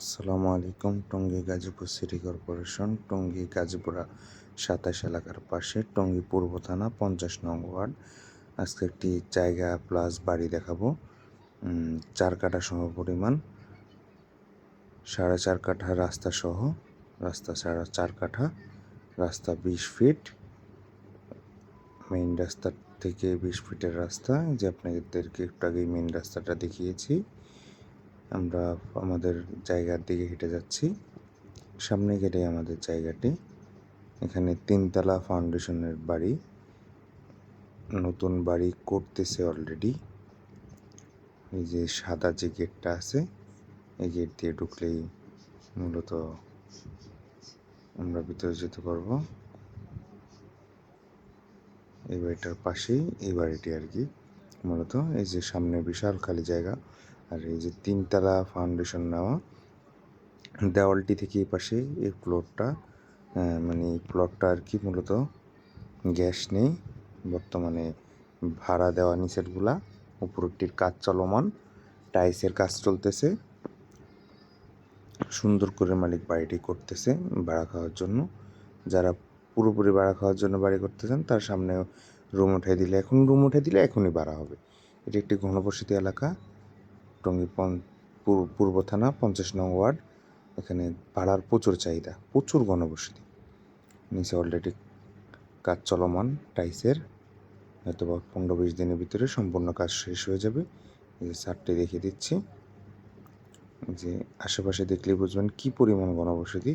আসসালামু আলাইকুম, Tongi Gazipur city corporation, Tongi Gazipura সাতাশ এলাকার পাশে, টঙ্গী পূর্ব থানা পঞ্চাশ নং ওয়ার্ড। আজকে একটি জায়গা প্লাস বাড়ি দেখাবো। চার কাঠা সম পরিমাণ, সাড়ে চার কাঠা রাস্তা সহ, রাস্তা সাড়ে চার কাঠা, রাস্তা বিশ ফিট। মেইন রাস্তার থেকে বিশ ফিটের রাস্তা, যে আপনাদেরকে একটু আগেই মেইন রাস্তাটা দেখিয়েছি। আমরা আমাদের জায়গার দিকে হেঁটে যাচ্ছি। সামনে গেলে আমাদের জায়গাটি। এখানে তিনতলা ফাউন্ডেশনের বাড়ি। নতুন বাড়ি করতেছে অলরেডি। এই যে সাদা যে গেটটা আছে, এই গেট দিয়ে ঢুকলেই মূলত আমরা ভিতরে যেতে পারব। এই বাড়িটার পাশেই, এই বাড়িটি আর কি। মূলত এই যে সামনে বিশাল খালি জায়গা। আর এই যে তিনতলা ফাউন্ডেশন নেওয়া, দেওয়ালটি থেকে পাশে এই প্লটটা মানে এই প্লটটা আর কি মূলত গ্যাস নেই। বর্তমানে ভাড়া দেওয়া নিচেরগুলা, উপরটির কাজ চলমান টাইসের কাজ চলতেছে। সুন্দর করে মালিক বাড়িটি করতেছে ভাড়া খাওয়ার জন্য। যারা পুরোপুরি ভাড়া খাওয়ার জন্য বাড়ি করতে চান তার সামনে রুম উঠে দিলে, এখন রুম উঠে দিলে এখনই ভাড়া হবে। এটি একটি ঘনবসতি এলাকা। টঙ্গী পূর্ব থানা, পঞ্চাশ নং ওয়ার্ড, এখানে ভাড়ার প্রচুর চাহিদা, প্রচুর গণবসতি। নিচে অলরেডি কাজ চলমান, টাইসের হয়তো বা পনেরো বিশ দিনের ভিতরে সম্পূর্ণ কাজ শেষ হয়ে যাবে। এই যে চারটে দেখিয়ে দিচ্ছি। যে আশেপাশে দেখলেই বুঝবেন কী পরিমাণ গণবসতি।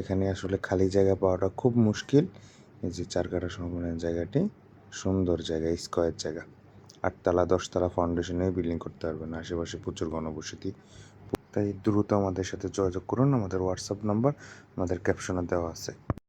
এখানে আসলে খালি জায়গা পাওয়াটা খুব মুশকিল। এই যে চার কাঠা সম্পূর্ণ জায়গাটি, সুন্দর জায়গা, স্কোয়ার জায়গা। আটতলা, দশতলা ফাউন্ডেশনে বিল্ডিং করতে পারবেন। আশেপাশে প্রচুর গণবসতি। তাই দ্রুত আমাদের সাথে যোগাযোগ করুন। আমাদের হোয়াটসঅ্যাপ নাম্বার আমাদের ক্যাপশনে দেওয়া আছে।